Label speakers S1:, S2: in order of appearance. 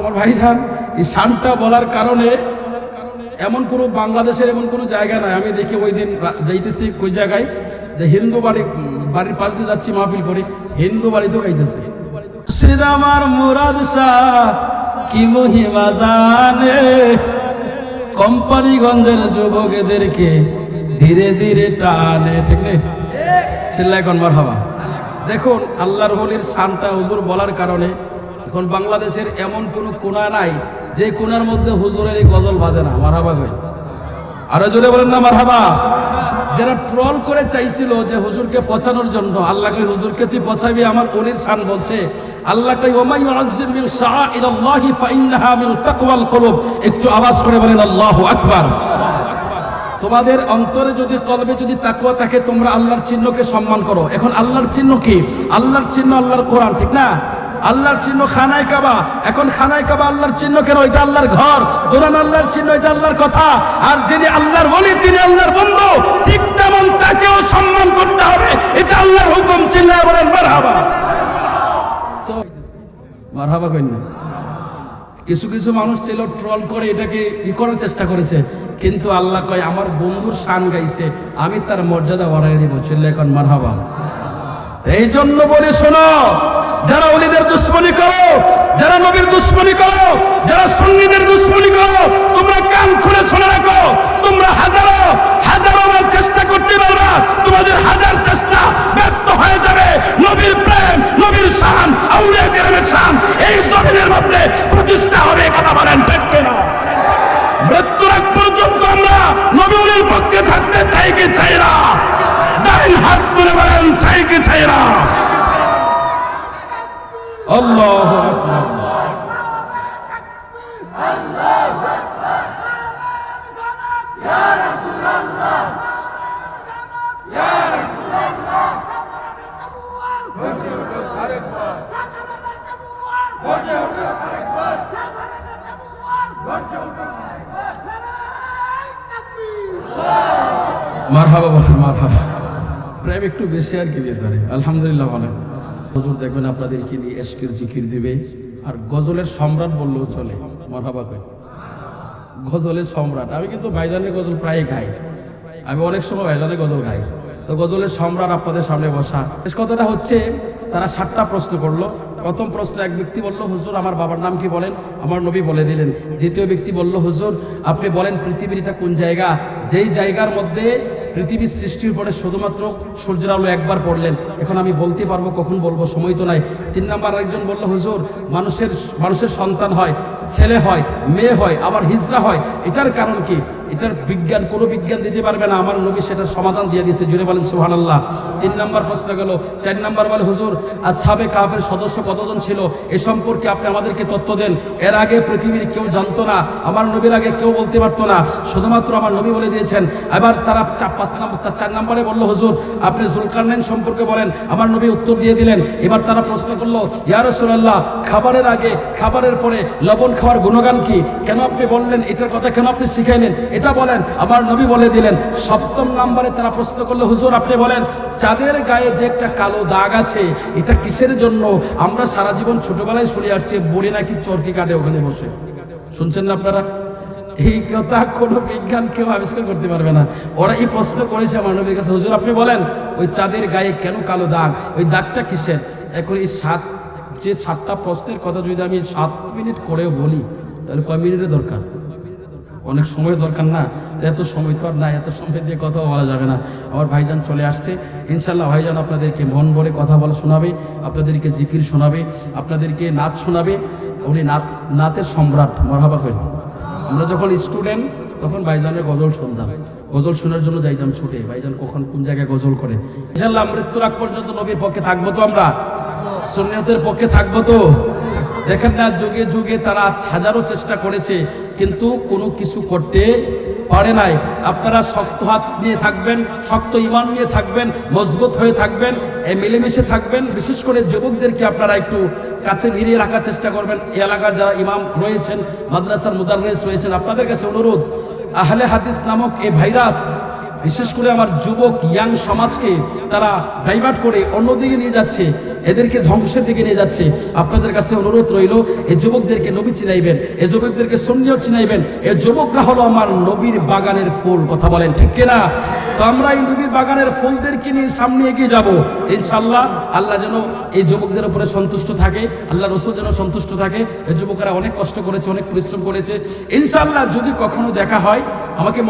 S1: আমার ভাইজান, এই শানটা বলার কারণে এমন কোনো বাংলাদেশের এমন কোনো জায়গা নাই। আমি দেখি ওই দিন যাইতেছি ওই জায়গায়? যে হিন্দু বাড়ি বাড়ির পাশ দিয়ে যাচ্ছি, মাহফিল করি। হিন্দু বাড়িতেও গাইতেছে। আমার মুরাদ শাহ, কি মহিমা জানে? কোম্পানিগঞ্জের যুবকদেরকে ধীরে ধীরে টানে ঠিক নেই চিল্লাই কনবার হবা দেখুন, আল্লাহর হলির শানটা হুজুর বলার কারণে এখন বাংলাদেশের এমন কোনো কোনা নাই, যে কোনার মধ্যে হুজুরের এই গজল বাজে না। মারহাবা কই? আরও জোরে বলেন না, মারহাবা। যারা ট্রল করে চাইছিল যে হুজুরকে পচানোর জন্য, আল্লাহ কই হুজুরকে তুই পচাইবি আমার অলির শান বলছে, আল্লাহ কই, ওমাই ইউআজ্জির বিল শাআইরাল্লাহি ফাইন্নাহা মিন তাকওয়াল কুলুব। একটু আওয়াজ করে বলেন, আল্লাহু আকবার। তোমাদের অন্তরে যদি কলবে যদি তাকুয়া থাকে, তোমরা আল্লাহর চিহ্নকে সম্মান করো। এখন আল্লাহর চিহ্ন কি? আল্লাহর চিহ্ন আল্লাহর কোরআন, ঠিক না? আল্লাহর চিহ্ন খানায় কাবা। এখন খানায় কাবা আল্লাহর চিহ্ন কেন? এটা আল্লাহর ঘর। কোরআন আল্লাহর চিহ্ন, এটা আল্লাহর কথা। আর যিনি আল্লাহর বলি তিনি আল্লাহর বন্ধু। ঠিক তেমন তাকেও সম্মান করতে হবে। এটা আল্লাহর হুকুম, চিল্লায় বলেন, মারহাবা। মারহাবা কইন না কিছু কিছু মানুষ ছিল ট্রল করে, এটাকে ই করার চেষ্টা করেছে। কিন্তু আল্লাহ কয়, আমার বন্ধুর শান গাইছে, আমি তার মর্যাদা বাড়াই দিব। চিল্লে এখন মারহাবা। এই জন্য বলি শোনো, যারা অলিদের দুশ্মনী করো, যারা নবীর দুশ্মনী করো, যারা সন্নিদের দুশ্মনী করো, তোমরা কান খুলে শুনে রাখো, তোমরা হাজারো হাজারো বার চেষ্টা করতে পারবা, তোমাদের হাজার চেষ্টা ব্যর্থ হয়ে যাবে। নবীর প্রেম, নবীর শান, আউলিয়া কেরামের শান, এই জমিনের মধ্যে প্রতিষ্ঠা হবে কথা বলেন, ঠিক কিনা? আল্লাহু মারহাবা বলেন মারহাবা। প্রেম একটু বেশি আর কি ধরে আলহামদুলিল্লাহ বলেন হুজুর দেখবেন আপনাদেরকে নিয়ে এশকের জিকির দিবে? আর গজলের সম্রাট বললেও চলে। মারহাবা কই গজলের সম্রাট। আমি কিন্তু ভাইজানের গজল প্রায় গাই আমি অনেক সময় ভাইজানের গজল গাই তো গজলের সম্রাট আপনাদের সামনে বসা। শেষ কথাটা হচ্ছে, তারা সাতটা প্রশ্ন করল। প্রথম প্রশ্ন, এক ব্যক্তি বলল, হুজুর, আমার বাবার নাম কি বলেন? আমার নবী বলে দিলেন। দ্বিতীয় ব্যক্তি বলল, হুজুর, আপনি বলেন পৃথিবীর এটা কোন জায়গা? যেই জায়গার মধ্যে পৃথিবীর সৃষ্টির পরে শুধুমাত্র সূর্যের আলো একবার পড়লেন। এখন আমি বলতে পারব, কখন বলব, সময় তো নাই। তিন নাম্বার একজন বলল, হুজুর, মানুষের মানুষের সন্তান হয়, ছেলে হয়, মেয়ে হয়, আবার হিজরা হয়। এটার কারণ কি? এটার বিজ্ঞান, কোনো বিজ্ঞান দিতে পারবে না। আমার নবী সেটার সমাধান দিয়ে দিয়েছে জুড়ে বলেন সুহান আল্লাহ তিন নাম্বার প্রশ্ন গেল, চার নাম্বার বলে, হুজুর, আসহাবে কাফের সদস্য কতজন ছিল? এ সম্পর্কে আপনি আমাদেরকে তথ্য দেন। এর আগে পৃথিবীর কেউ জানতো না, আমার নবীর আগে কেউ বলতে পারতো না। শুধুমাত্র আমার নবী বলে দিয়েছেন। এবার তারা চা- পাঁচ নাম্বার, তার চার নাম্বারে বলল, হুজুর, আপনি জুলকারনাইন সম্পর্কে বলেন। আমার নবী উত্তর দিয়ে দিলেন। এবার তারা প্রশ্ন করল, ইয়া খাবারের আগে, খাবারের পরে লবণ খাওয়ার গুণগান কি? কেন আপনি বললেন, এটার কথা কেন আপনি শিখাইলেন? এটা বলেন। আমার নবী বলে দিলেন, সপ্তম নাম্বারে তারা প্রশ্ন করল, হুজুর, আপনি বলেন, চাঁদের গায়ে যে একটা কালো দাগ আছে, এটা কিসের জন্য? আমরা সারা জীবন ছোটবেলায় শুনে আসছি, বলি নাকি চরকি কাটে ওখানে বসে। শুনছেন না আপনারা? এই কথা কোনো বিজ্ঞান কেউ আবিষ্কার করতে পারবে না। ওরা এই প্রশ্ন করেছে আমার নবীর কাছে, হুজুর, আপনি বলেন, ওই চাঁদের গায়ে কেন কালো দাগ? ওই দাগটা কিসের? এখন এই সাত, যে সাতটা প্রশ্নের কথা যদি আমি সাত মিনিট করেও বলি, তাহলে কয় মিনিটের দরকার? অনেক সময় দরকার না। এত সময় তো আর নাই, এত সময় দিয়ে কথা বলা যাবে না। আমার ভাইজান চলে আসছে। ইনশাল্লাহ ভাইজান আপনাদেরকে মন ভরে কথা বলা শোনাবে, আপনাদেরকে জিকির শোনাবে, আপনাদেরকে নাচ শোনাবে। উনি নাচ নাচের সম্রাট, মরহাবা করেন আমরা যখন স্টুডেন্ট তখন ভাইজানের গজল শুনতাম। গজল শোনার জন্য যাইতাম ছুটে। ভাইজান কখন কোন জায়গায় গজল করে? ইনশাল্লাহ মৃত্যুর আগ পর্যন্ত নবীর পক্ষে থাকব তো আমরা? সুন্নিয়তের পক্ষে থাকব তো? দেখেন না যুগে যুগে তারা হাজারো চেষ্টা করেছে, কিন্তু কোনো কিছু করতে পারে নাই। আপনারা শক্ত হাত নিয়ে থাকবেন, শক্ত ইমান নিয়ে থাকবেন, মজবুত হয়ে থাকবেন এ মিলেমিশে থাকবেন। বিশেষ করে যুবকদেরকে আপনারা একটু কাছে ভিড়িয়ে রাখার চেষ্টা করবেন। এলাকার যারা ইমাম রয়েছেন, মাদ্রাসার মুদাররেস রয়েছেন, আপনাদের কাছে অনুরোধ, আহলে হাদিস নামক এই ভাইরাস বিশেষ করে আমার যুবক ইয়াং সমাজকে তারা ডাইভার্ট করে অন্যদিকে নিয়ে যাচ্ছে, এদেরকে ধ্বংসের দিকে নিয়ে যাচ্ছে। আপনাদের কাছে অনুরোধ রইল, এই যুবকদেরকে নবী চিনাইবেন, এই যুবকদেরকে সন্নিয় চিনাইবেন, এই যুবকরা হলো আমার নবীর বাগানের ফুল, কথা বলেন ঠিক কিনা? তো আমরা এই নবীর বাগানের ফুলদেরকে নিয়ে সামনে এগিয়ে যাব। ইনশাল্লাহ আল্লাহ যেন এই যুবকদের উপরে সন্তুষ্ট থাকে, আল্লাহ রসুল যেন সন্তুষ্ট থাকে। এই যুবকরা অনেক কষ্ট করেছে, অনেক পরিশ্রম করেছে। ইনশাল্লাহ যদি কখনো দেখা হয়, আমাকে